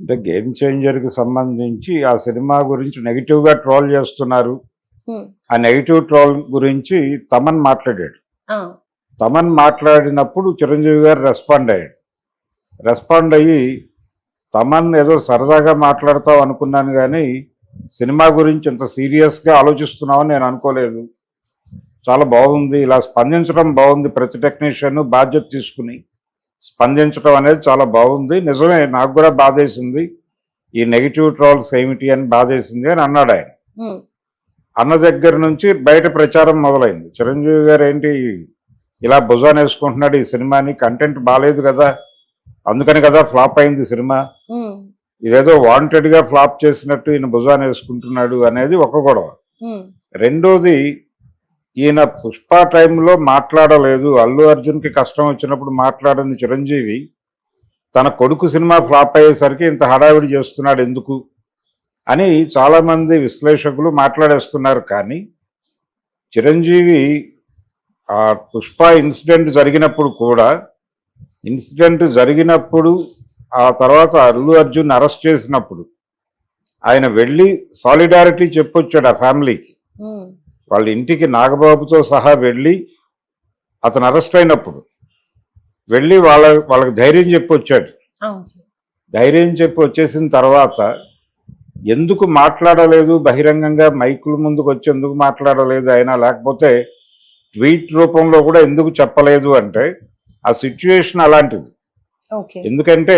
అంటే గేమ్ చేంజర్కి సంబంధించి ఆ సినిమా గురించి నెగిటివ్గా ట్రోల్ చేస్తున్నారు. ఆ నెగిటివ్ ట్రోల్ గురించి తమన్ మాట్లాడాడు. తమన్ మాట్లాడినప్పుడు చిరంజీవి గారు రెస్పాండ్ అయ్యాడు. రెస్పాండ్ అయ్యి తమన్ ఏదో సరదాగా మాట్లాడతావు అనుకున్నాను కానీ సినిమా గురించి ఇంత సీరియస్గా ఆలోచిస్తున్నావని నేను అనుకోలేదు. చాలా బాగుంది ఇలా స్పందించడం బాగుంది ప్రతి టెక్నీషియన్ బాధ్యత తీసుకుని స్పందించడం అనేది చాలా బాగుంది. నిజమే నాకు కూడా బాధేసింది. ఈ నెగిటివ్ ట్రోల్స్ ఏమిటి అని బాధేసింది అని అన్నాడు ఆయన. అన్న దగ్గర నుంచి బయట ప్రచారం మొదలైంది. చిరంజీవి గారు ఏంటి ఇలా భుజాన్ వేసుకుంటున్నాడు ఈ సినిమాని కంటెంట్ బాగాలేదు కదా అందుకని కదా ఫ్లాప్ అయింది సినిమా. ఇదేదో వాంటెడ్గా ఫ్లాప్ చేసినట్టు ఈయన భుజాన్ వేసుకుంటున్నాడు అనేది ఒక గొడవ. రెండోది ఈయన పుష్ప టైంలో మాట్లాడలేదు. అల్లు అర్జున్కి కష్టం వచ్చినప్పుడు మాట్లాడని చిరంజీవి తన కొడుకు సినిమా ఫ్లాప్ అయ్యేసరికి ఇంత హడావిడి చేస్తున్నాడు ఎందుకు అని చాలామంది విశ్లేషకులు మాట్లాడేస్తున్నారు. కానీ చిరంజీవి ఆ పుష్ప ఇన్సిడెంట్ జరిగినప్పుడు కూడా ఇన్సిడెంట్ జరిగినప్పుడు ఆ తర్వాత అల్లు అర్జున్ అరెస్ట్ చేసినప్పుడు ఆయన వెళ్ళి సాలిడారిటీ చెప్పొచ్చాడు ఆ ఫ్యామిలీకి. వాళ్ళ ఇంటికి నాగబాబుతో సహా వెళ్ళి అతను అరెస్ట్ అయినప్పుడు వెళ్ళి వాళ్ళ వాళ్ళకి ధైర్యం చెప్పి వచ్చాడు. ధైర్యం చెప్పి వచ్చేసిన తర్వాత ఎందుకు మాట్లాడలేదు? బహిరంగంగా మైకుల ముందుకు వచ్చి ఎందుకు మాట్లాడలేదు? అయినా లేకపోతే ట్వీట్ రూపంలో కూడా ఎందుకు చెప్పలేదు అంటే ఆ సిచ్యువేషన్ అలాంటిది. ఎందుకంటే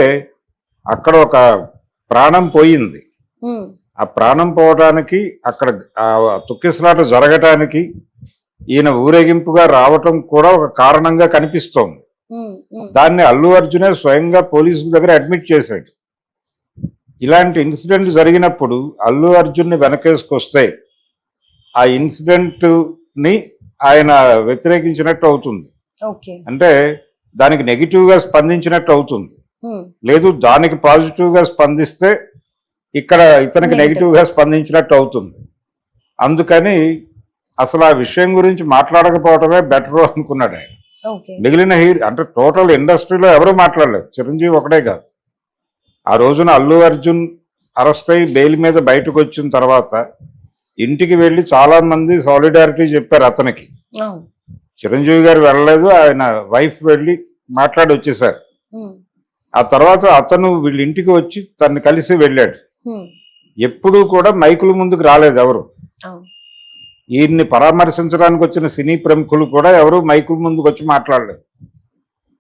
అక్కడ ఒక ప్రాణం పోయింది. ఆ ప్రాణం పోవడానికి అక్కడ తుక్కిసలాట జరగటానికి ఈయన ఊరేగింపుగా రావటం కూడా ఒక కారణంగా కనిపిస్తోంది. దాన్ని అల్లు అర్జునే స్వయంగా పోలీసుల దగ్గర అడ్మిట్ చేశాడు. ఇలాంటి ఇన్సిడెంట్ జరిగినప్పుడు అల్లు అర్జున్ని వెనకేసుకొస్తే ఆ ఇన్సిడెంట్ని ఆయన వ్యతిరేకించినట్టు అవుతుంది. అంటే దానికి నెగిటివ్గా స్పందించినట్టు అవుతుంది. లేదు దానికి పాజిటివ్గా స్పందిస్తే ఇక్కడ ఇతనికి Negative. నెగిటివ్గా స్పందించినట్టు అవుతుంది. అందుకని అసలు ఆ విషయం గురించి మాట్లాడకపోవటమే బెటర్ అనుకున్నాడు ఆయన. మిగిలిన హీరో అంటే టోటల్ ఇండస్ట్రీలో ఎవరు మాట్లాడలేదు. చిరంజీవి ఒకటే కాదు. ఆ రోజున అల్లు అర్జున్ అరెస్ట్ అయ్యి బెయిల్ మీద బయటకు వచ్చిన తర్వాత ఇంటికి వెళ్ళి చాలా మంది సాలిడారిటీ చెప్పారు అతనికి. చిరంజీవి గారు వెళ్ళలేదు ఆయన వైఫ్ వెళ్ళి మాట్లాడి వచ్చేసారు ఉమ్, ఆ తర్వాత అతను వీళ్ళ ఇంటికి వచ్చి తను కలిసి వెళ్ళాడు. ఎప్పుడూ కూడా మైకుల ముందుకు రాలేదు ఎవరు. ఈయన్ని పరామర్శించడానికి వచ్చిన సినీ ప్రముఖులు కూడా ఎవరు మైకుల ముందుకు వచ్చి మాట్లాడలేదు.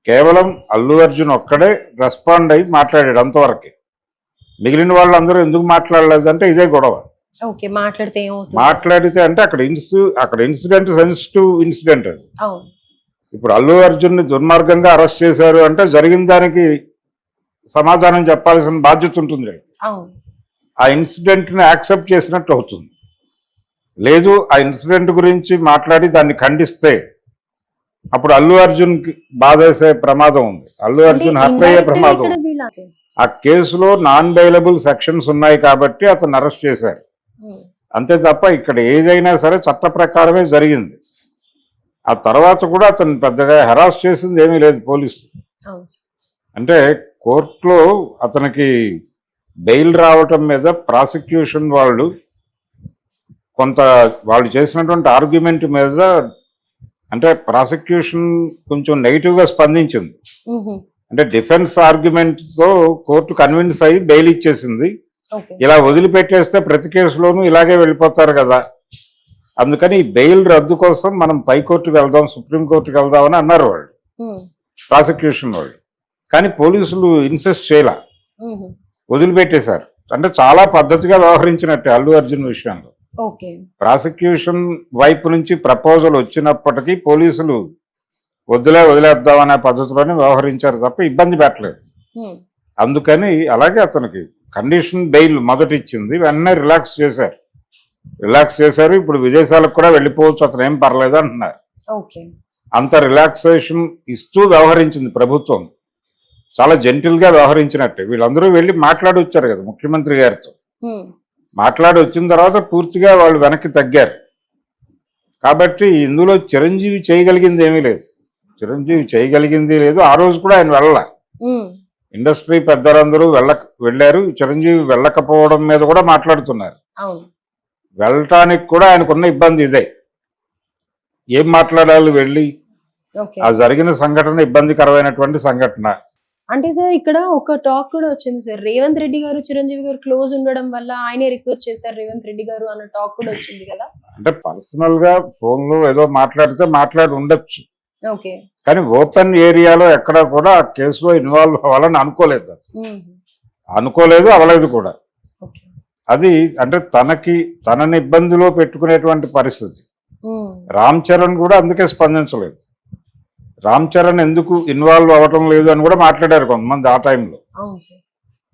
కేవలం అల్లు అర్జున్ ఒక్కడే రెస్పాండ్ అయ్యి మాట్లాడాడు అంతవరకే. మిగిలిన వాళ్ళందరూ ఎందుకు మాట్లాడలేదు అంటే ఇదే గొడవ. మాట్లాడితే మాట్లాడితే అంటే అక్కడ ఇన్సి అక్కడ ఇన్సిడెంట్ సెన్సిటివ్ ఇన్సిడెంట్ అది. ఇప్పుడు అల్లు అర్జున్ని దుర్మార్గంగా అరెస్ట్ చేశారు అంటే జరిగిన దానికి సమాధానం చెప్పాల్సిన బాధ్యత ఉంటుంది. ఆ ఇన్సిడెంట్ని యాక్సెప్ట్ చేసినట్టు అవుతుంది. లేదు ఆ ఇన్సిడెంట్ గురించి మాట్లాడి దాన్ని ఖండిస్తే అప్పుడు అల్లు అర్జున్ బాధేసే ప్రమాదం ఉంది. అల్లు అర్జున్ హత్య అయ్యే ప్రమాదం ఉంది. ఆ కేసులో నాన్ బెయిలబుల్ సెక్షన్స్ ఉన్నాయి కాబట్టి అతను అరెస్ట్ చేశారు. అంతే తప్ప ఇక్కడ ఏదైనా సరే చట్ట ప్రకారమే జరిగింది. ఆ తర్వాత కూడా అతను పెద్దగా హెరాస్ చేసింది ఏమీ లేదు అవును. అంటే కోర్టులో అతనికి బెయిల్ రావటం మీద ప్రాసిక్యూషన్ వాళ్ళు కొంత వాళ్ళు చేసినటువంటి ఆర్గ్యుమెంట్ మీద అంటే ప్రాసిక్యూషన్ కొంచెం నెగిటివ్గా స్పందించింది. అంటే డిఫెన్స్ ఆర్గ్యుమెంట్తో కోర్టు కన్విన్స్ అయ్యి బెయిల్ ఇచ్చేసింది. ఇలా వదిలిపెట్టేస్తే ప్రతి కేసులోనూ ఇలాగే వెళ్ళిపోతారు కదా. అందుకని ఈ బెయిల్ రద్దు కోసం మనం పైకోర్టుకు వెళ్దాం సుప్రీంకోర్టుకు వెళ్దాం అని అన్నారు వాళ్ళు. ప్రాసిక్యూషన్ వాళ్ళు. కానీ పోలీసులు ఇన్సిస్ట్ చేయలే. వదిలిపెట్టేశారు. అంటే చాలా పద్ధతిగా వ్యవహరించినట్టే అల్లు అర్జున్ విషయంలో. ఓకే. ప్రాసిక్యూషన్ వైపు నుంచి ప్రపోజల్ వచ్చినప్పటికీ పోలీసులు వదిలే వదిలేద్దామనే పద్ధతిలోనే వ్యవహరించారు తప్ప ఇబ్బంది పెట్టలేదు. అందుకని అలాగే అతనికి కండిషన్ బెయిల్ మొదట ఇచ్చింది వెంటనే రిలాక్స్ చేశారు. రిలాక్స్ చేశారు. ఇప్పుడు విదేశాలకు కూడా వెళ్ళిపోవచ్చు అతను ఏం పర్లేదు అంటున్నారు. అంత రిలాక్సేషన్ ఇస్తూ వ్యవహరించింది ప్రభుత్వం. చాలా జెంటిల్గా వ్యవహరించినట్టే. వీళ్ళందరూ వెళ్ళి మాట్లాడి వచ్చారు కదా ముఖ్యమంత్రి గారితో. మాట్లాడి వచ్చిన తర్వాత పూర్తిగా వాళ్ళు వెనక్కి తగ్గారు. కాబట్టి ఇందులో చిరంజీవి చేయగలిగింది ఏమీ లేదు. చిరంజీవి చేయగలిగింది లేదు ఆ రోజు కూడా ఆయన వెళ్ళాల. ఉమ్, ఇండస్ట్రీ పెద్దలందరూ వెళ్ళ వెళ్ళారు. చిరంజీవి వెళ్ళకపోవడం మీద కూడా మాట్లాడుతున్నారు. వెళ్ళటానికి కూడా ఆయనకున్న ఇబ్బంది ఇదే. ఏం మాట్లాడాలి వెళ్ళి? ఆ జరిగిన సంఘటన ఇబ్బందికరమైనటువంటి సంఘటన. అంటే సార్ ఇక్కడ ఒక టాక్ కూడా వచ్చింది సార్. రేవంత్ రెడ్డి గారు చిరంజీవి గారు క్లోజ్ ఉండడం వల్ల ఆయనే రిక్వెస్ట్ చేశారు రేవంత్ రెడ్డి గారు అన్న టాక్ కూడా వచ్చింది కదా? అంటే పర్సనల్గా ఫోన్లో ఏదో మాట్లాడితే మాట్లాడి ఉండొచ్చు. ఓకే. కానీ ఓపెన్ ఏరియాలో ఎక్కడ కూడా ఆ కేసులో ఇన్వాల్వ్ అవ్వాలని అనుకోలేదు. అనుకోలేదు అవలేదు కూడా. అది అంటే తనకి తనని ఇబ్బందిలో పెట్టుకునేటువంటి పరిస్థితి. రామ్ చరణ్ కూడా అందుకే స్పందించలేదు. రామ్ చరణ్ ఎందుకు ఇన్వాల్వ్ అవ్వటం లేదు అని కూడా మాట్లాడారు కొంతమంది ఆ టైంలో.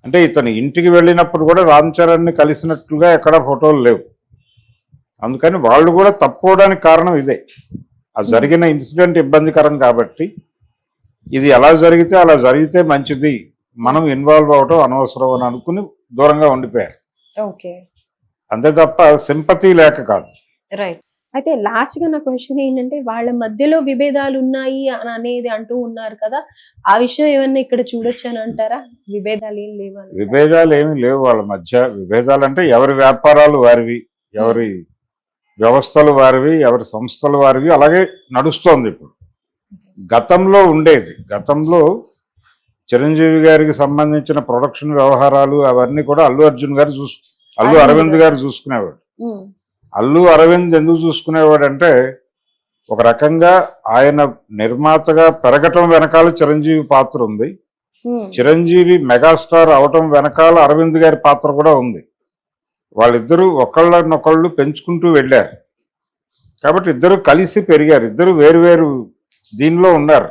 అంటే ఇతను ఇంటికి వెళ్ళినప్పుడు కూడా రామ్ చరణ్ని కలిసినట్లుగా ఎక్కడ ఫోటోలు లేవు. అందుకని వాళ్ళు కూడా తప్పుకోవడానికి కారణం ఇదే. ఆ జరిగిన ఇన్సిడెంట్ ఇబ్బందికరం కాబట్టి ఇది ఎలా జరిగితే అలా జరిగితే మంచిది. మనం ఇన్వాల్వ్ అవటం అనవసరం అని అనుకుని దూరంగా ఉండిపోయారు. అంతే తప్ప సింపతి లేక కాదు. రైట్. అయితే లాస్ట్గా నా క్వశ్చన్ ఏంటంటే వాళ్ళ మధ్యలో విభేదాలు ఉన్నాయి అని అనేది అంటూ ఉన్నారు కదా ఆ విషయం ఏమన్నా ఇక్కడ చూడొచ్చు అని అంటారా? విభేదాలు ఏం లేవు విభేదాలు ఏమీ లేవు వాళ్ళ మధ్య. విభేదాలు అంటే ఎవరి వ్యాపారాలు వారివి ఎవరి వ్యవస్థలు వారివి ఎవరి సంస్థలు వారివి అలాగే నడుస్తోంది ఇప్పుడు. గతంలో ఉండేది. గతంలో చిరంజీవి గారికి సంబంధించిన ప్రొడక్షన్ వ్యవహారాలు అవన్నీ కూడా అల్లు అర్జున్ గారు చూసు అల్లు అరవింద్ గారు. చూసుకునేవాడు ఉమ్. అల్లు అరవింద్ ఎందుకు చూసుకునేవాడు అంటే ఒక రకంగా ఆయన నిర్మాతగా పెరగటం వెనకాల చిరంజీవి పాత్ర ఉంది. చిరంజీవి మెగాస్టార్ అవటం వెనకాల అరవింద్ గారి పాత్ర కూడా ఉంది. వాళ్ళిద్దరూ ఒకళ్ళనొకళ్ళు పెంచుకుంటూ వెళ్ళారు. కాబట్టి ఇద్దరు కలిసి పెరిగారు. ఇద్దరు వేరు వేరు దీనిలో ఉన్నారు.